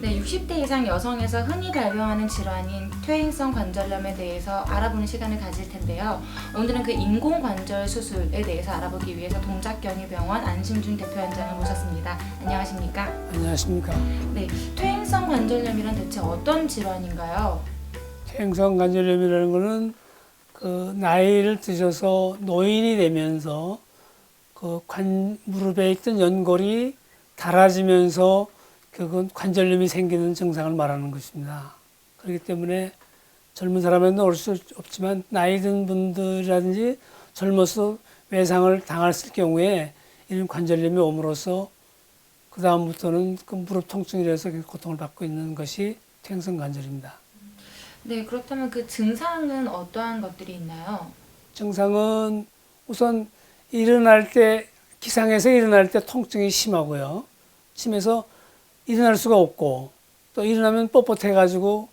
네, 60대 이상 여성에서 흔히 발병하는 질환인 퇴행성 관절염에 대해서 알아보는 시간을 가질 텐데요. 오늘은 그 인공 관절 수술에 대해서 알아보기 위해서 동작경희병원 안심준 대표원장을 모셨습니다. 안녕하십니까? 안녕하십니까. 네, 퇴행성 관절염이란 대체 어떤 질환인가요? 퇴행성 관절염이라는 것은 그 나이를 드셔서 노인이 되면서 그 관, 무릎에 있던 연골이 닳아지면서 그건 관절염이 생기는 증상을 말하는 것입니다. 그렇기 때문에 젊은 사람에는 올수 없지만 나이 든 분들이라든지 젊어서 외상을 당했을 경우에 이런 관절염이 옴으로써 그 다음부터는 그 무릎 통증이라서 고통을 받고 있는 것이 퇴행성 관절입니다. 네, 그렇다면 그 증상은 어떠한 것들이 있나요? 증상은 우선 일어날 때 기상에서 일어날 때 통증이 심하고요. 심해서 일어날 수가 없고 또 일어나면 뻣뻣해 가지고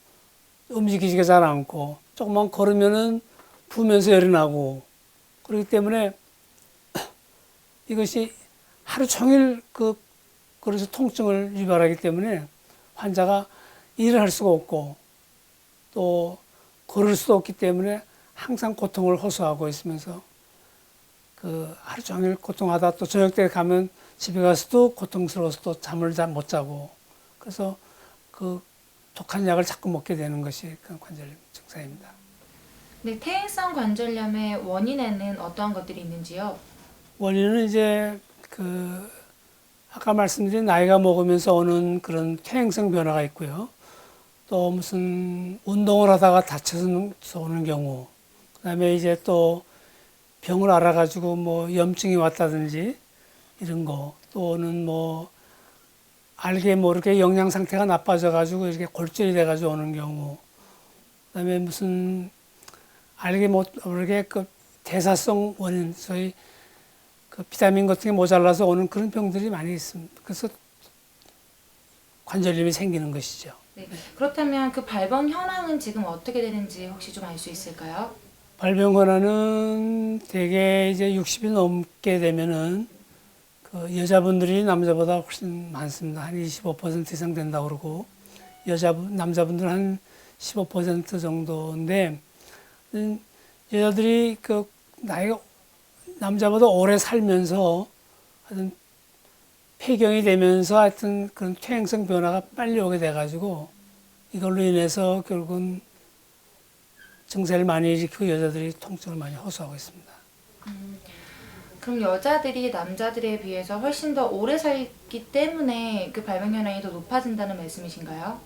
움직이지가 잘 않고 조금만 걸으면은 부으면서 열이 나고 그렇기 때문에 이것이 하루 종일 그 그래서 통증을 유발하기 때문에 환자가 일을 할 수가 없고 또 걸을 수도 없기 때문에 항상 고통을 호소하고 있으면서 그 하루 종일 고통하다 또 저녁 때 가면 집에 가서도 고통스러워서 또 잠을 잘 못 자고 그래서 그 독한 약을 자꾸 먹게 되는 것이 그 관절염 증상입니다. 네, 퇴행성 관절염의 원인에는 어떠한 것들이 있는지요? 원인은 이제 그 아까 말씀드린 나이가 먹으면서 오는 그런 퇴행성 변화가 있고요. 또 무슨 운동을 하다가 다쳐서 오는 경우, 그다음에 이제 또 병을 알아가지고 뭐 염증이 왔다든지 이런 거, 또는 뭐 알게 모르게 영양 상태가 나빠져 가지고 이렇게 골절이 돼 가지고 오는 경우, 그다음에 무슨 알게 모르게 그 대사성 원인, 소위 그 비타민 같은 게 모자라서 오는 그런 병들이 많이 있습니다. 그래서 관절염이 생기는 것이죠. 네, 그렇다면 그 발병 현황은 지금 어떻게 되는지 혹시 좀 알 수 있을까요? 발병 권한은 대개 이제 60이 넘게 되면은 그 여자분들이 남자보다 훨씬 많습니다. 한 25% 이상 된다고 그러고 여자분 남자분들은 한 15% 정도인데 음, 여자들이 그 나이가 남자보다 오래 살면서 하여튼 폐경이 되면서 하여튼 그런 퇴행성 변화가 빨리 오게 돼가지고 이걸로 인해서 결국은 증세를 많이 일으키고 여자들이 통증을 많이 호소하고 있습니다. 그럼 여자들이 남자들에 비해서 훨씬 더 오래 살기 때문에 그 발병 현황이 더 높아진다는 말씀이신가요?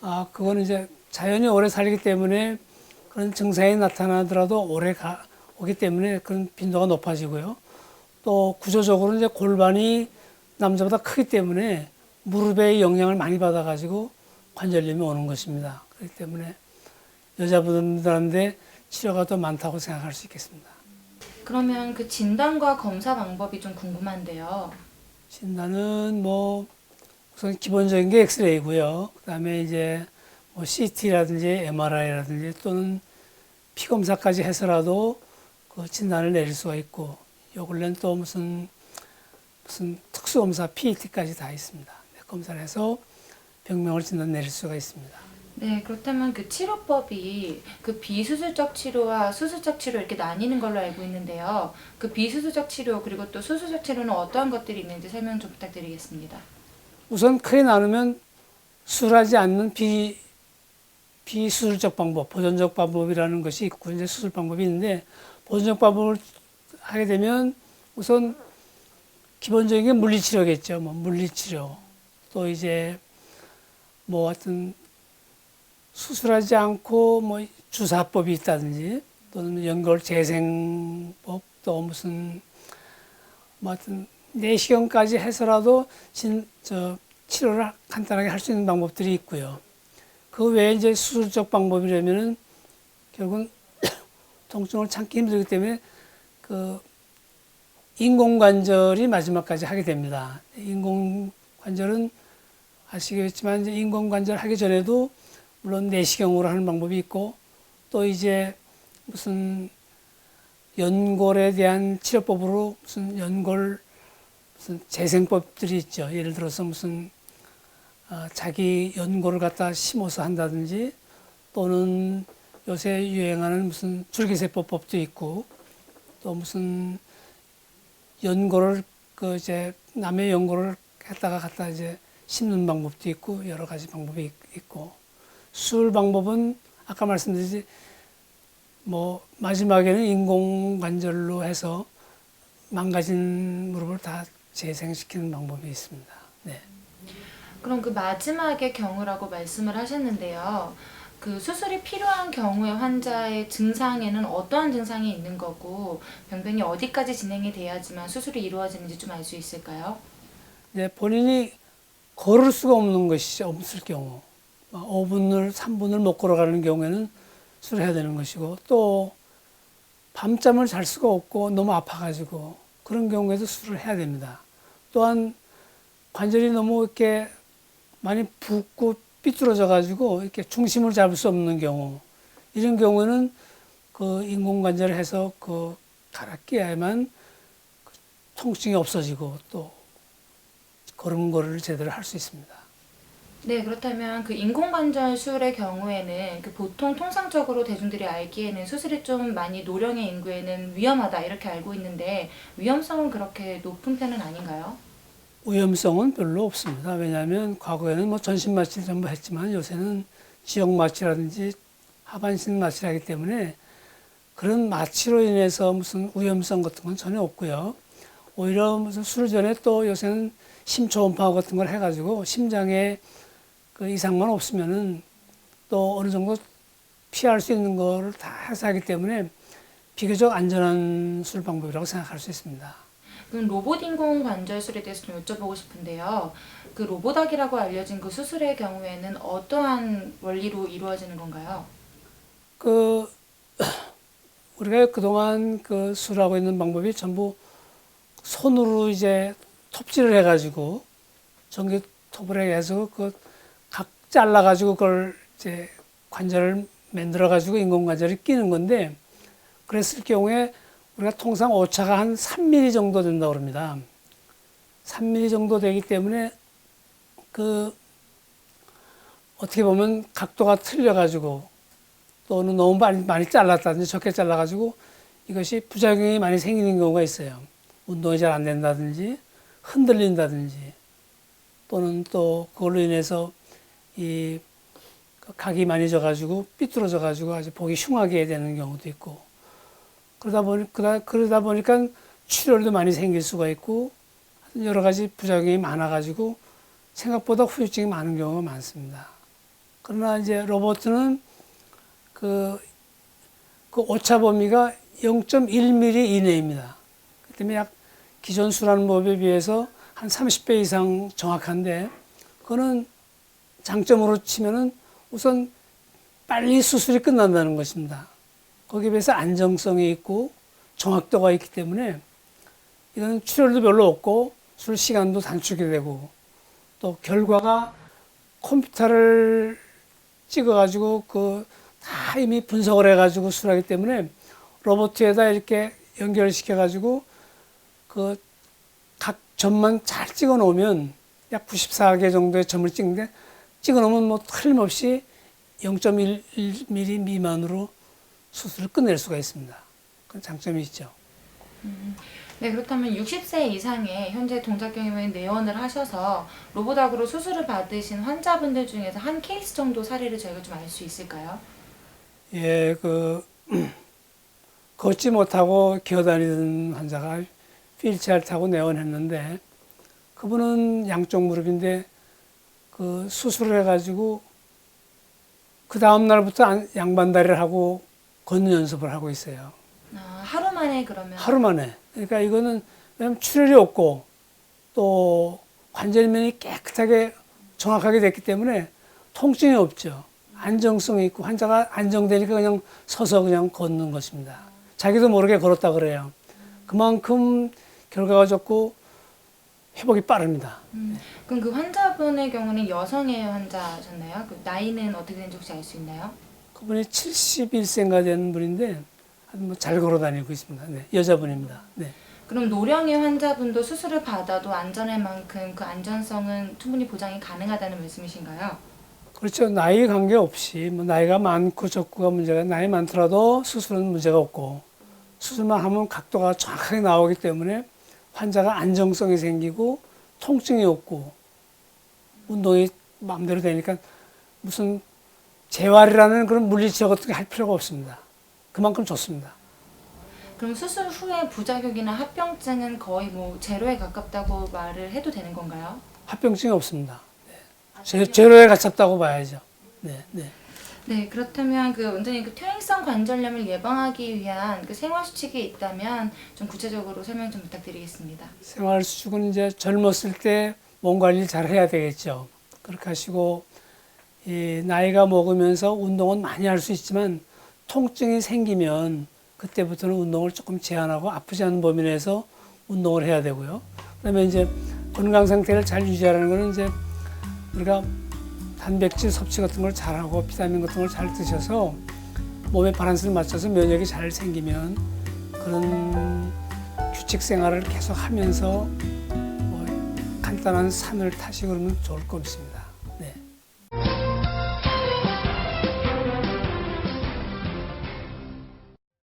아, 그거는 이제 자연히 오래 살기 때문에 그런 증상이 나타나더라도 오래 가, 오기 때문에 그런 빈도가 높아지고요. 또 구조적으로 이제 골반이 남자보다 크기 때문에 무릎에 영향을 많이 받아가지고 관절염이 오는 것입니다. 그렇기 때문에 여자분들한테 치료가 더 많다고 생각할 수 있겠습니다. 그러면 그 진단과 검사 방법이 좀 궁금한데요. 진단은 뭐 우선 기본적인 게 엑스레이고요. 그다음에 이제 뭐 CT라든지 MRI라든지 또는 피 검사까지 해서라도 그 진단을 내릴 수가 있고 요 근래는 또 무슨 무슨 특수 검사 PET까지 다 있습니다. 네, 검사를 해서 병명을 진단 내릴 수가 있습니다. 네, 그렇다면 그 치료법이 그 비수술적 치료와 수술적 치료 이렇게 나뉘는 걸로 알고 있는데요. 그 비수술적 치료 그리고 또 수술적 치료는 어떠한 것들이 있는지 설명 좀 부탁드리겠습니다. 우선 크게 나누면 수술하지 않는 비 비수술적 방법, 보존적 방법이라는 것이 있고 이제 수술 방법이 있는데 보존적 방법을 하게 되면 우선 기본적인 게 물리치료겠죠. 뭐 물리치료 또 이제 뭐 하여튼 수술하지 않고 뭐 주사법이 있다든지 또는 연골 재생법 또 무슨 뭐 하여튼 내시경까지 해서라도 진, 저 치료를 간단하게 할 수 있는 방법들이 있고요. 그 외에 이제 수술적 방법이라면은 결국은 통증을 참기 힘들기 때문에 그 인공관절이 마지막까지 하게 됩니다. 인공관절은 아시겠지만 이제 인공관절 하기 전에도 물론 내시경으로 하는 방법이 있고 또 이제 무슨 연골에 대한 치료법으로 무슨 연골 무슨 재생법들이 있죠. 예를 들어서 무슨 어, 자기 연고를 갖다 심어서 한다든지 또는 요새 유행하는 무슨 줄기세포법도 있고 또 무슨 연고를 그 이제 남의 연고를 했다가 갖다 이제 심는 방법도 있고 여러 가지 방법이 있- 있고 수술 방법은 아까 말씀드렸지 뭐 마지막에는 인공 관절로 해서 망가진 무릎을 다 재생시키는 방법이 있습니다. 네. 그럼 그 마지막의 경우라고 말씀을 하셨는데요. 그 수술이 필요한 경우에 환자의 증상에는 어떠한 증상이 있는 거고 병변이 어디까지 진행이 돼야지만 수술이 이루어지는지 좀 알 수 있을까요? 이제 본인이 걸을 수가 없는 것이 없을 경우, 5분을, 3분을 못 걸어가는 경우에는 수술을 해야 되는 것이고, 또 밤잠을 잘 수가 없고 너무 아파가지고 그런 경우에도 수술을 해야 됩니다. 또한 관절이 너무 이렇게 많이 붓고 삐뚤어져가지고 이렇게 중심을 잡을 수 없는 경우, 이런 경우에는 그 인공관절을 해서 그 갈아 끼야만 그 통증이 없어지고 또 걸음걸이를 제대로 할 수 있습니다. 네, 그렇다면 그 인공관절 수술의 경우에는 그 보통 통상적으로 대중들이 알기에는 수술이 좀 많이 노령의 인구에는 위험하다 이렇게 알고 있는데 위험성은 그렇게 높은 편은 아닌가요? 위험성은 별로 없습니다. 왜냐하면 과거에는 뭐 전신 마취를 전부 했지만 요새는 지역 마취라든지 하반신 마취를 하기 때문에 그런 마취로 인해서 무슨 위험성 같은 건 전혀 없고요. 오히려 무슨 수술 전에 또 요새는 심초음파 같은 걸 해가지고 심장에 그 이상만 없으면은 또 어느 정도 피할 수 있는 거를 다 해서 하기 때문에 비교적 안전한 수술 방법이라고 생각할 수 있습니다. 그럼 로봇 인공 관절술에 대해서 좀 여쭤보고 싶은데요. 그 로보닥이라고 알려진 그 수술의 경우에는 어떠한 원리로 이루어지는 건가요? 그 우리가 그동안 그 수술하고 있는 방법이 전부 손으로 이제 톱질을 해가지고 전기 톱을 해서 그각 잘라가지고 그걸 이제 관절을 만들어가지고 인공관절을 끼는 건데 그랬을 경우에 우리가 통상 오차가 한 3mm 정도 된다고 그럽니다. 3mm 정도 되기 때문에 그 어떻게 보면 각도가 틀려가지고 또는 너무 많이, 많이 잘랐다든지 적게 잘라가지고 이것이 부작용이 많이 생기는 경우가 있어요. 운동이 잘 안 된다든지 흔들린다든지 또는 또 그걸로 인해서 이 각이 많이 져가지고 삐뚤어져가지고 아주 보기 흉하게 되는 경우도 있고 그러다 보니 그러다, 보니까 출혈도 많이 생길 수가 있고 여러 가지 부작용이 많아가지고 생각보다 후유증이 많은 경우가 많습니다. 그러나 이제 로봇은 그, 그 오차 범위가 0.1mm 이내입니다. 그 때문에 약 기존 수라는 법에 비해서 한 30배 이상 정확한데, 그거는 장점으로 치면은 우선 빨리 수술이 끝난다는 것입니다. 거기에 비해서 안정성이 있고 정확도가 있기 때문에 이거는 출혈도 별로 없고 술 시간도 단축이 되고 또 결과가 컴퓨터를 찍어가지고 그 다 이미 분석을 해가지고 수술하기 때문에 로봇에다 이렇게 연결시켜가지고 그 각 점만 잘 찍어 놓으면 약 94개 정도의 점을 찍는데 찍어 놓으면 뭐 틀림없이 0.1mm 미만으로 수술을 끝낼 수가 있습니다. 그건 장점이 있죠. 네, 그렇다면 60세 이상의 현재 동작 경험에 내원을 하셔서 로보닥으로 수술을 받으신 환자분들 중에서 한 케이스 정도 사례를 저희가 좀 알 수 있을까요? 예, 그 걷지 못하고 기어다니던 환자가 휠체어를 타고 내원했는데 그분은 양쪽 무릎인데 그 수술을 해가지고 그 다음 날부터 안- 양반다리를 하고 걷는 연습을 하고 있어요. 아, 하루 만에 그러면 하루 만에. 그러니까 이거는 왜냐면 출혈이 없고 또 관절면이 깨끗하게 정확하게 됐기 때문에 통증이 없죠. 안정성이 있고 환자가 안정되니까 그냥 서서 그냥 걷는 것입니다. 자기도 모르게 걸었다 그래요. 그만큼 결과가 좋고 회복이 빠릅니다. 음, 그럼 그 환자분의 경우는 여성의 환자셨나요? 그 나이는 어떻게 되는지 혹시 알 수 있나요? 그분이 71세인가 되는 분인데 뭐잘 걸어 다니고 있습니다. 네, 여자분입니다. 네. 그럼 노령의 환자분도 수술을 받아도 안전할 만큼 그 안전성은 충분히 보장이 가능하다는 말씀이신가요? 그렇죠. 나이 관계 없이 뭐 나이가 많고 적고가 문제가 나이 많더라도 수술은 문제가 없고 수술만 하면 각도가 정확하게 나오기 때문에 환자가 안정성이 생기고 통증이 없고 운동이 마음대로 되니까 무슨 재활이라는 그런 물리치료 같은 게 할 필요가 없습니다. 그만큼 좋습니다. 그럼 수술 후에 부작용이나 합병증은 거의 뭐 제로에 가깝다고 말을 해도 되는 건가요? 합병증이 없습니다. 네. 제, 제로에 가깝다고 봐야죠. 네, 네. 네, 그렇다면 그 원장님 그 퇴행성 관절염을 예방하기 위한 그 생활 수칙이 있다면 좀 구체적으로 설명 좀 부탁드리겠습니다. 생활 수축은 이제 젊었을 때 몸 관리 잘 해야 되겠죠. 그렇게 하시고 이 나이가 먹으면서 운동은 많이 할 수 있지만 통증이 생기면 그때부터는 운동을 조금 제한하고 아프지 않은 범위 내에서 운동을 해야 되고요. 그다음에 이제 건강 상태를 잘 유지하라는 거는 이제 우리가 단백질 섭취 같은 걸 잘하고 비타민 같은 걸 잘 드셔서 몸의 바란스를 맞춰서 면역이 잘 생기면 그런 규칙 생활을 계속 하면서 뭐 간단한 산을 타시고 그러면 좋을 것 같습니다. 네.